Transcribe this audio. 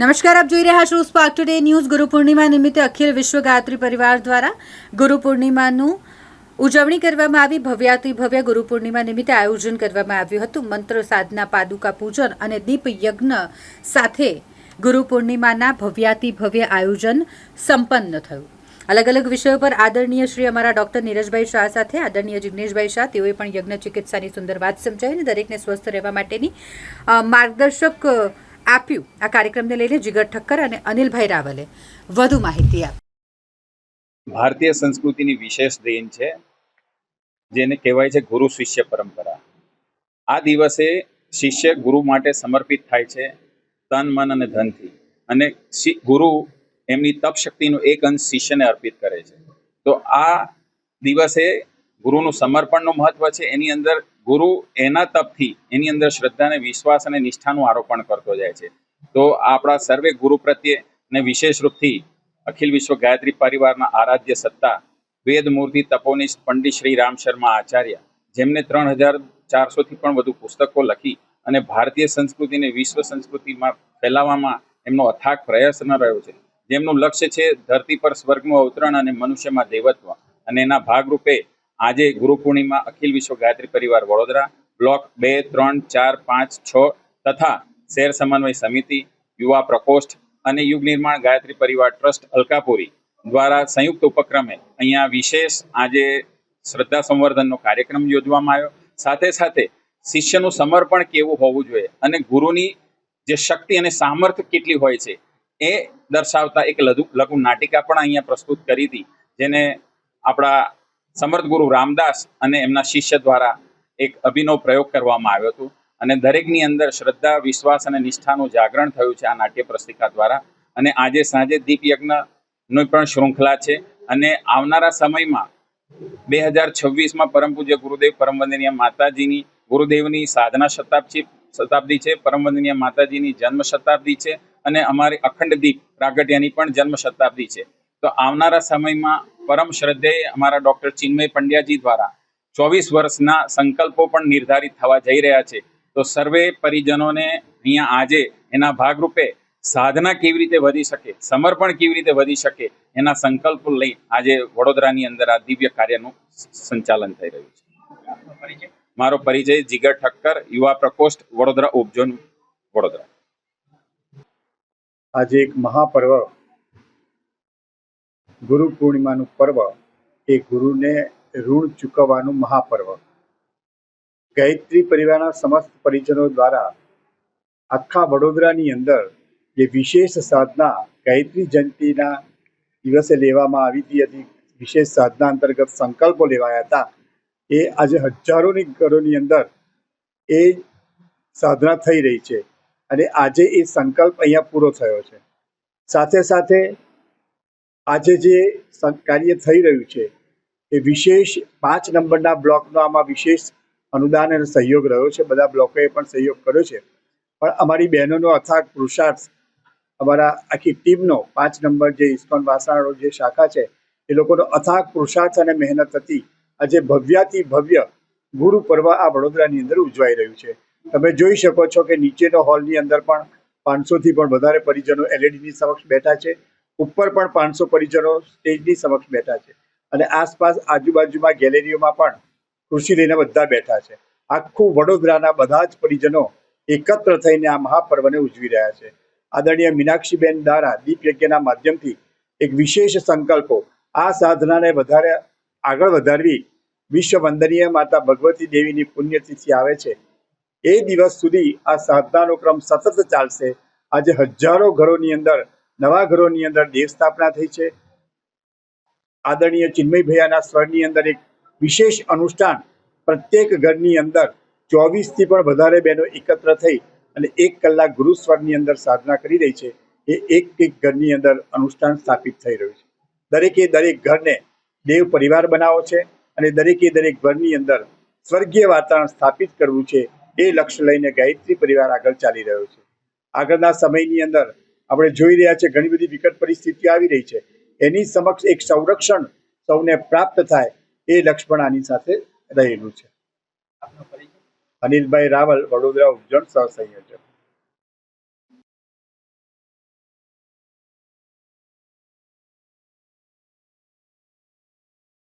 નમસ્કાર, આપ જોઈ રહ્યા છો spark today news. Guru Purnima નિમિત્તે અખિલ વિશ્વ ગાયત્રી પરિવાર દ્વારા ગુરુ પૂર્ણિમાનું ઉજવણી કરવામાં આવી. ભવ્યાતિ ભવ્ય ગુરુ પૂર્ણિમા નિમિત્તે આયોજન કરવામાં આવ્યું હતું. મંત્ર સાધના, પાદુકા પૂજન અને દીપ યજ્ઞ સાથે ગુરુ પૂર્ણિમાના ભવ્યાતિ ભવ્ય આયોજન સંપન્ન થયું. અલગ અલગ વિષયો પર આદરણીય શ્રી અમારા ડોક્ટર નીરજભાઈ શાહ સાથે, આદરણીય જિગ્નેશભાઈ શાહ, તેઓએ પણ યજ્ઞ ચિકિત્સાની સુંદર વાત સમજાવી અને દરેકને સ્વસ્થ રહેવા માટેની માર્ગદર્શક આપ્યું. આ કાર્યક્રમને લઈને જીગર ઠક્કર અને અનિલભાઈ રાવલે વધુ માહિતી આપી. ભારતીય સંસ્કૃતિની વિશેષ દેન છે, જેને કહેવાય છે ગુરુ શિષ્ય પરંપરા. આ દિવસે શિષ્ય ગુરુ માટે સમર્પિત થાય છે, તન, મન અને ધનથી. અને ગુરુ એમની તપ શક્તિનો એક અંશ શિષ્યને અર્પિત કરે છે. તો આ દિવસે ગુરુનું સમર્પણનું મહત્વ છે, એની અંદર ગુરુ એના તપથી એની અંદર શ્રદ્ધા અને વિશ્વાસ અને નિષ્ઠાનું આરોપણ કરતો જાય છે. તો આપણા સર્વે ગુરુ પ્રત્યે ને વિશેષ રૂપથી અખિલ વિશ્વ ગાયત્રી પરિવારના આરાધ્ય સત્તા, વેદ મૂર્તિ તપોનિષ્ઠ પંડિત શ્રી રામ શર્મા આચાર્ય, જેમને ત્રણ હજાર ચારસોથી પણ વધુ પુસ્તકો લખી અને ભારતીય સંસ્કૃતિને વિશ્વ સંસ્કૃતિમાં ફેલાવવામાં એમનો અથાગ પ્રયત્ન રહ્યો છે. જેમનું લક્ષ્ય છે ધરતી પર સ્વર્ગનું અવતરણ અને મનુષ્યમાં દેવત્વ અને એના ભાગરૂપે આજે ગુરુ પૂર્ણિમા અખિલ વિશ્વ ગાયત્રી પરિવાર વડોદરા બ્લોક બે, ત્રણ, ચાર, પાંચ, છ તથા શહેર સમન્વય સમિતિ, યુવા પ્રકોષ્ઠ અને યુગ નિર્માણ ગાયત્રી પરિવાર ટ્રસ્ટ અલકાપુરી દ્વારા સંયુક્ત ઉપક્રમે અહીંયા વિશેષ આજે શ્રદ્ધા સંવર્ધનનો કાર્યક્રમ યોજવામાં આવ્યો. સાથે સાથે શિષ્યનું સમર્પણ કેવું હોવું જોઈએ અને ગુરુની જે શક્તિ અને સામર્થ્ય કેટલી હોય છે એ દર્શાવતા એક લઘુ લઘુ નાટિકા પણ અહીંયા પ્રસ્તુત કરી હતી, જેને આપણા સમર્થ ગુરુ રામદાસ અને એમના શિષ્ય દ્વારા એક અભિનવ પ્રયોગ કરવામાં આવ્યો હતો. અને દરેકની અંદર શ્રદ્ધા, વિશ્વાસ અને નિષ્ઠાનું જાગરણ થયું છે આ નાટ્ય પ્રસ્તિકા દ્વારા. અને આજે સાંજે દીપ યજ્ઞની પણ શૃંખલા છે. અને આવનારા સમયમાં બે હજાર છવ્વીસમાં પરમ પૂજ્ય ગુરુદેવ પરમ વંદનીય માતાજીની, ગુરુદેવની સાધના શતાબ્દી શતાબ્દી છે પરમ વંદનીય માતાજીની જન્મ શતાબ્દી છે. અને અમારી અખંડ દીપ પ્રાગટ્યની પણ જન્મ શતાબ્દી છે. તો આવનારા સમયમાં પરમ શ્રદ્ધેય અમારા ડોક્ટર ચિન્મય પંડ્યાજી દ્વારા ચોવીસ વર્ષના સંકલ્પો પણ નિર્ધારિત થવા જઈ રહ્યા છે. તો સર્વે પરિજનોને અહીંયા આજે એના ભાગરૂપે સાધના કેવી રીતે વધી શકે સમર્પણ કેવી રીતે વધી શકે એના સંકલ્પ લઈ આજે વડોદરાની અંદર આ દિવ્ય કાર્યનું સંચાલન થઈ રહ્યું છે. મારો પરિચય જીગર ઠક્કર યુવા પ્રકોષ્ઠ વડોદરા ઉપઝોન વડોદરા. આજે એક મહાપર્વ ગુરુ પૂર્ણિમાનું પર્વ એ ગુરુને ઋણ ચૂકવવાનું મહાપર્વ. ગાયત્રી પરિવારના સમસ્ત પરિજનો દ્વારા આખા વડોદરાની અંદર જે વિશેષ સાધના ગાયત્રી જયંતિના દિવસે લેવામાં આવી હતી હતી વિશેષ સાધના અંતર્ગત સંકલ્પો લેવાયા હતા. એ આજે હજારોની ઘરોની અંદર એ સાધના થઈ રહી છે અને આજે એ સંકલ્પ અહીંયા પૂરો થયો છે. સાથે સાથે આજે જે કાર્ય થઈ રહ્યું છે, એ વિશેષ પાંચ નંબરના બ્લોકનો આમાં વિશેષ અનુદાન અને સહયોગ રહ્યો છે. બધા બ્લોકોએ પણ સહયોગ કર્યો છે. પણ અમારી બહેનોનો અથાગ પુરુષાર્થ, અમારા આખી ટીમનો પાંચ નંબર જે ઇસ્કોન વાસણાનો જે શાખા છે, એ લોકોનો અથાગ પુરુષાર્થ અને મહેનત હતી. આજે ભવ્યાથી ભવ્ય ગુરુ પર્વ આ વડોદરાની અંદર ઉજવાઈ રહ્યું છે. તમે જોઈ શકો છો કે નીચેનો હોલની અંદર પણ પાંચસોથી પણ વધારે પરિજનો એલઈડીની સમક્ષ બેઠા છે. ઉપર પણ પાંચસો પરિજનો સ્ટેજની સમક્ષ બેઠા છે. અને આસપાસ આજુબાજુમાં ગેલેરીઓમાં પણ ખુરશી લઈને બધા બેઠા છે. આખું વડોદરાના બધા જ પરિજનો એકત્ર થઈને આ મહાપર્વને ઉજવી રહ્યા છે. આદરણીય મીનાક્ષીબેન દ્વારા દીપ યજ્ઞના માધ્યમથી એક વિશેષ સંકલ્પો આ સાધનાને વધારે આગળ વધારવી વિશ્વ વંદનીય માતા ભગવતી દેવીની પુણ્યતિથિ આવે છે. એ દિવસ સુધી આ સાધનાનો ક્રમ સતત ચાલશે. આજે હજારો ઘરોની અંદર નવા ઘરોની અંદર દેવ સ્થાપના થઈ છે. આદરણીય ચિન્મય ભૈયાના સ્વરની અંદર એક વિશેષ અનુષ્ઠાન પ્રત્યેક ઘરની અંદર ચોવીસથી પણ વધારે બહેનો એકત્ર થઈ અને એક કલાક ગુરુ સ્વરની અંદર સાધના કરી રહી છે. એ એક એક ઘરની અંદર અનુષ્ઠાન સ્થાપિત થઈ રહ્યું છે. દરેકે દરેક ઘરને દેવ પરિવાર બનાવો છે અને દરેકે દરેક ઘરની અંદર સ્વર્ગીય વાતાવરણ સ્થાપિત કરવું છે એ લક્ષ્ય લઈને ગાયત્રી પરિવાર આગળ ચાલી રહ્યો છે. આગળના સમયની અંદર આપણે જોઈ રહ્યા છે ઘણી બધી વિકટ પરિસ્થિતિઓ આવી રહી છે. એની સમક્ષ એક સંરક્ષણ સૌને પ્રાપ્ત થાય એ લક્ષ્મણ આની સાથે રહેલું છે. અનિલભાઈ રાવલ, વડોદરા ઉપજન સહસંયોજક